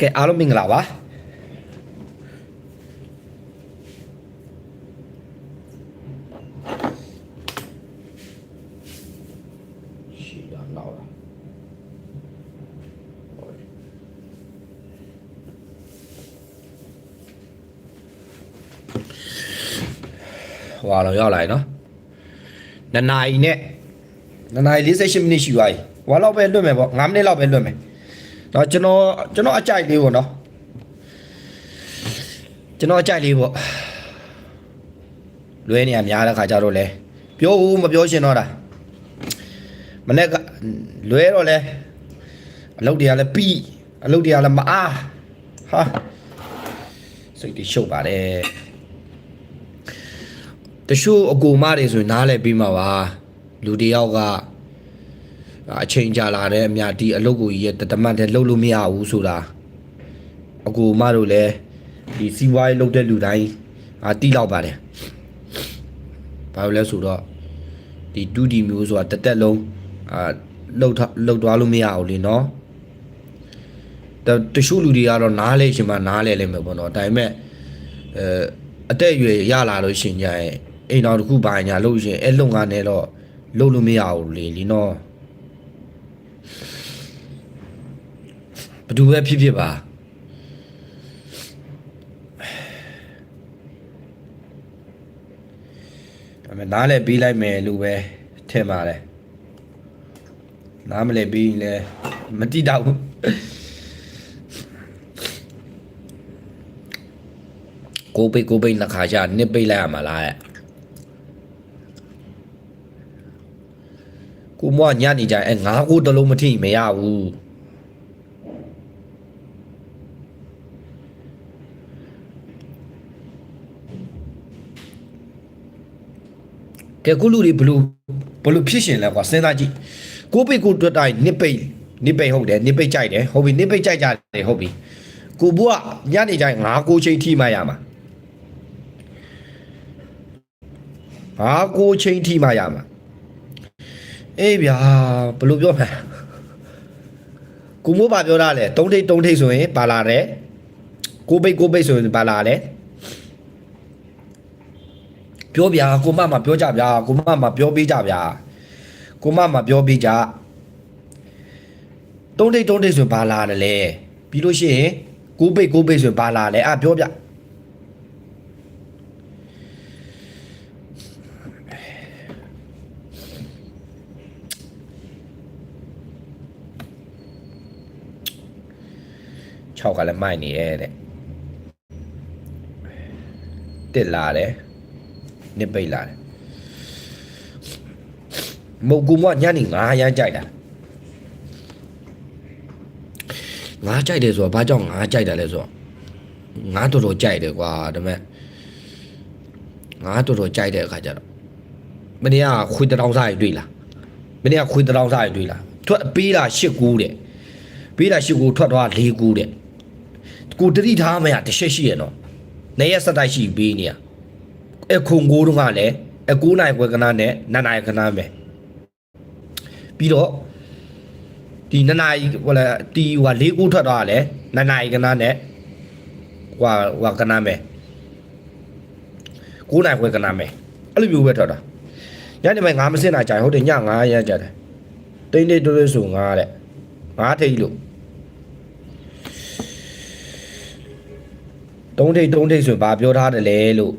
ကဲအားလုံးမင်္ဂလာပါရှိတာတော့လားဟွာတော့ရောက်လာပြီနော်နှစ်နာရီနဲ့နှစ်နာရီ48မိနစ်ရှိသွားပြီဟွာတော့ပဲလွတ်မယ်ပေါ့9မိနစ်လောက်ပဲလွတ်မယ် တော့ကျွန်တော်ကျွန်တော်အကြိုက်လေးပေါ့နော်ကျွန်တော်အကြိုက်လေးပေါ့လွဲနေရများတဲ့ခါကြတော့လဲပြောဦးမပြောရှင်တော့တာမနေ့ကလွဲတော့လဲအလုပ်တွေကလည်းပြီးအလုပ်တွေကလည်းမအားဟာစိတ်တွေရှုပ်ပါတယ်တချို့အကူမတွေဆိုရင်နားလဲပြီးမှာပါလူတယောက်က အချိန်ကြာလာတဲ့အမြဒီအလုပ်ကိုကြီးရဲ့တတမတ်တဲ့လှုပ်လို့မရဘူးဆိုတာအကူမတို့လည်းဒီစီးပွားရေးလုပ်တဲ့လူတိုင်းအာတိလောက်ပါတယ်ဘာလို့လဲဆိုတော့ဒီဒူဒီမျိုးဆိုတာတစ်သက်လုံးအာလှုပ်ထလှုပ်သွားလို့မရဘူးလေနော်တတချို့လူတွေကတော့နားလဲရှင်မနားလဲလိမ့်မယ်ပေါ့နော်ဒါပေမဲ့အဲအသက်အရွယ်ရလာလို့ရှင်ကြရင်အိမ်တော်တစ်ခုပါညာလို့ရှင်အဲ့လုံငါနဲ့တော့လှုပ်လို့မရဘူးလေလीနော် ဘယ်သူပဲဖြစ်ဖြစ်ပါဒါပေမဲ့နားလဲပြီးလိုက်မယ်လို့ပဲထင်ပါတယ်နားမလဲပြီးရင်လည်းမတိတော့ဘူးကိုပိတ်ကိုပိတ်နှစ်ခါချနစ်ပိတ်လိုက်ရမှာလားရဲ့ကိုမွားညနေကြရင်အဲငါးကိုတလုံးမထိမရဘူး ကဲကုလူတွေဘလို့ဘလို့ဖြစ်ရှင်လဲကွာစဉ်းစားကြည့်ကိုပိတ်ကိုတွတ်တိုင်းနစ်ပိတ်နစ်ပိတ်ဟုတ်တယ်နစ်ပိတ်ကြိုက်တယ်ဟုတ်ပြီနစ်ပိတ်ကြိုက်ကြတယ်ဟုတ်ပြီကိုဘွားညနေကြရင်ငါးကိုချိန်ထိမှရမှာငါးကိုချိန်ထိမှရမှာအေးဗျာဘလို့ပြောမှာကိုမိုးပါပြောတာလေတုံးထိတ်တုံးထိတ်ဆိုရင်ပါလာတယ်ကိုပိတ်ကိုပိတ်ဆိုရင်ပါလာတယ် ပြောဗျာကိုမမပြောကြဗျာကိုမမပြောပေးကြဗျာကိုမမပြောပေးကြတုံးထိတ်တုံးထိတ်ဆိုရင်ပါလာတယ်လေပြီးလို့ရှိရင်ကိုပိတ်ကိုပိတ်ဆိုရင်ပါလာတယ်အာပြောဗျ6ကလည်းမိုက်နေရဲ့တဲ့တက်လာတယ် နစ်ပိတ်လာတယ်မဟုတ်ကူမညနေ9ရမ်းကြိုက်တာငါကြိုက်တယ်ဆိုတော့ဘာကြောင့်ငါကြိုက်တယ်လဲဆိုတော့ငါတော်တော်ကြိုက်တယ်ကွာဒါပေမဲ့ငါတော်တော်ကြိုက်တဲ့အခါကျတော့မင်းကခွေတောင်စားရတွေ့လားမင်းကခွေတောင်စားရတွေ့လားထွက်ပေးတာ၈ကူးတဲ့ပေးတာ၈ကူးထွက်သွား၄ကူးတဲ့ကိုတတိထားမရတစ်ချက်ရှိရနော်နေရက်စက်တိုက်ရှိပေးနေရ အခုငိုးတော့ကလည်းအ9နိုင်ခွဲကနာနဲ့9နိုင်ခဏပဲပြီးတော့ဒီ9နိုင်ဟိုလာတီဟို၄ကူထွက်သွားတာလဲ9နိုင်ကနာနဲ့ဟိုဟိုကနာပဲ9နိုင်ခွဲကနာပဲအဲ့လိုမျိုးပဲထွက်တာညနေပိုင်းငါမစင်တာကြာဟုတ်တယ်ည9ရက်ကြာတယ်တိတ်တိတ်တိုးတိုးဆို9တဲ့9ထိတ်လို့တုံးထိတ်တုံးထိတ်ဆိုဘာပြောထားတယ်လဲလို့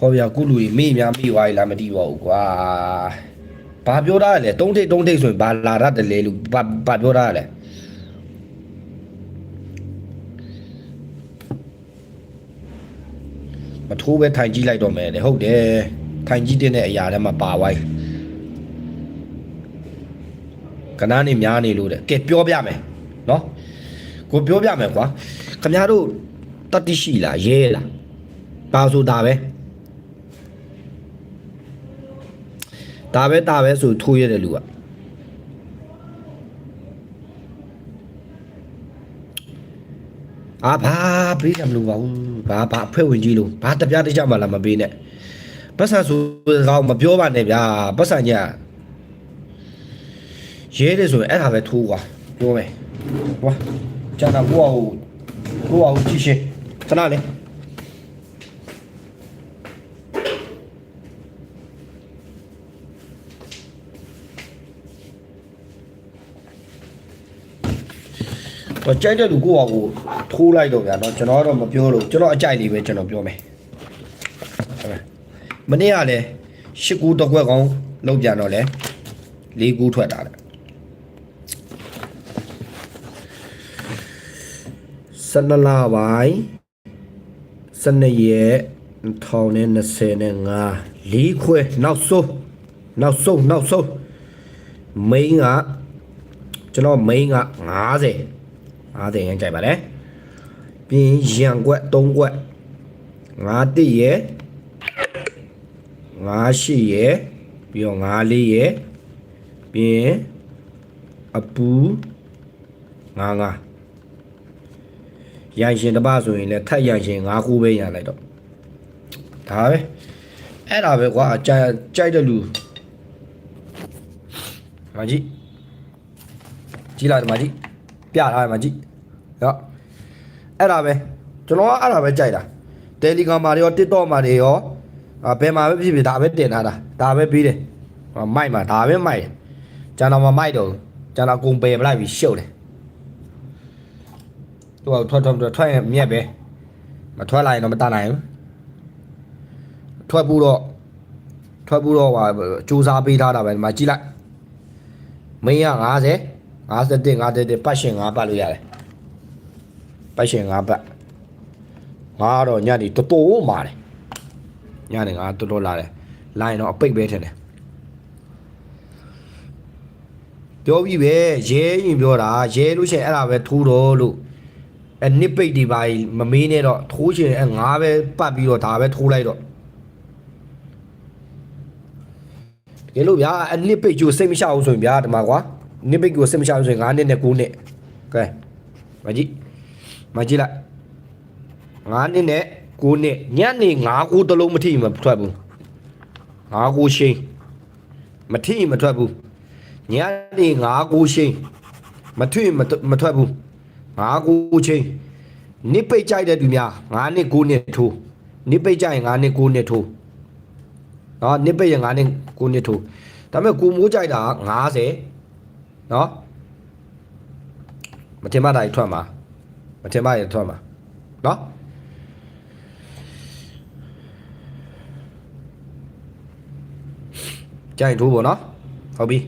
ဟောဗျာကုလူကြီးမေ့များမေ့သွားပြီလားမသိပါဘူးကွာဘာပြောတာလဲတုံးထိတ်တုံးထိတ်ဆိုရင်ဘာလာရတယ်လဲလို့ဘာဘာပြောတာလဲမထိုးပဲထိုင်ကြည့်လိုက်တော့မယ်လေဟုတ်တယ်ထိုင်ကြည့်တဲ့အရာထဲမှာပါဝိုင်းကနားနေများနေလို့တဲ့ကဲပြောပြမယ်နော်ကိုပြောပြမယ်ကွာခင်ဗျားတို့တတိရှိလားရဲလားပါဆိုတာပဲ ဒါပဲဒါပဲဆိုထိုးရတဲ့လူကအာဘာပေးတယ်မလို့ပါဘူးဘာဘာအဖွဲဝင်ကြီးလို့ဘာတပြားတကြမှလာမပေးနဲ့ပတ်စံဆိုကောင်းမပြောပါနဲ့ဗျာပတ်စံကြီးရဲတယ်ဆိုရင်အဲ့ဒါပဲထိုးကွာပြောမယ်ဟွာကျန်တာကိုယ့်အကိုကိုယ့်အကိုကြည့်ရှင်ခဏလေး တော့ကြိုက်တဲ့လူကိုယ့်ဟာကိုထိုးလိုက်တော့ဗျာနော်ကျွန်တော်ကတော့မပြောလို့ကျွန်တော်အကြိုက်လေးပဲကျွန်တော်ပြောမယ်မနေ့ကလည်းရှစ်ကူတကွက်ကောင်လောက်ပြန်တော့လဲလေးကူထွက်တာလေဆနလာပိုင်းစနေရက်2025နဲ့5လေးခွဲနောက်ဆုံးနောက်ဆုံးနောက်ဆုံးမိန်းကကျွန်တော်မိန်းက90 90ရန်ကြိုက်ပါလေပြီးရင်ရန်ကွက်3ကွက်9တိရယ်98ရယ်ပြီးတော့94ရယ်ပြီးရင်အပူ95ရန်ရှင်တစ်ပါးဆိုရင်လည်းထက်ရန်ရှင်၅ခုပဲရန်လိုက်တော့ဒါပဲအဲ့ဒါပဲကွာကြိုက်ကြိုက်တဲ့လူမကြီးကြည့်လိုက်မကြီး ပြထားတယ်မကြီးရောအဲ့ဒါပဲကျွန်တော်ကအဲ့ဒါပဲကြိုက်တာတယ်လီဂရမ်မှာတွေရော TikTok မှာတွေရောအာဘယ်မှာပဲဖြစ်ဖြစ်ဒါပဲတင်ထားတာဒါပဲပြီးတယ်ဟာမိုက်မှာဒါပဲမိုက်တယ်ကျန်တော့မမိုက်တော့ဘူးကျန်တော့ကုန်ပယ်ပလိုက်ပြီးရှုပ်တယ်သူကထွက်ထွက်ထွက်ထွက်ရင်မြက်ပဲမထွက်လာရင်တော့မတတ်နိုင်ဘူးထွက်ဘူးတော့ထွက်ဘူးတော့ဟာစူးစားပေးထားတာပဲဒီမှာကြည့်လိုက်မင်းက90 51 51ပတ်ရှင်5ပတ်လို့ရတယ်ပတ်ရှင်5ပတ်ငါကတော့ညနေတော်တော်မာတယ်ညနေငါတော်တော်လာတယ်လိုင်းတော့အပိတ်ပဲထင်တယ်ပြောပြီးပဲရဲရင်ပြောတာရဲလို့ရှိရင်အဲ့ဒါပဲထိုးတော့လို့အဲနစ်ပိတ်ဒီပါမမေးနဲ့တော့ထိုးချင်အဲငါပဲပတ်ပြီးတော့ဒါပဲထိုးလိုက်တော့တကယ်လို့ဗျာအနစ်ပိတ်ကျိုးစိတ်မချအောင်ဆိုရင်ဗျာဒီမှာကွာ နစ်ပိတ်ကိုစိတ်မချအောင်ဆိုရင်9နှစ်နဲ့9နှစ်ကဲမကြည့်မကြည့်လိုက်9နှစ်နဲ့9နှစ်ညနေ9ကိုတလုံးမထိမထွက်ဘူး9ကိုရှိန်မထိမထွက်ဘူးညနေ9ကိုရှိန်မထိမမထွက်ဘူးငါးကိုချင်းနစ်ပိတ်ကြိုက်တဲ့သူများငါးနှစ်ကိုနှစ်ထိုးနစ်ပိတ်ကြရင်ငါးနှစ်ကိုနှစ်ထိုးနော်နစ်ပိတ်ရင်ငါးနှစ်ကိုနှစ်ထိုးဒါပေမဲ့ကိုမိုးကြိုက်တာ90 နော်မတင်မတာကြီးထွက်မှာမတင်မရထွက်မှာနော်ကြိုက်ထိုးပေါ့နော်ဟုတ်ပြီ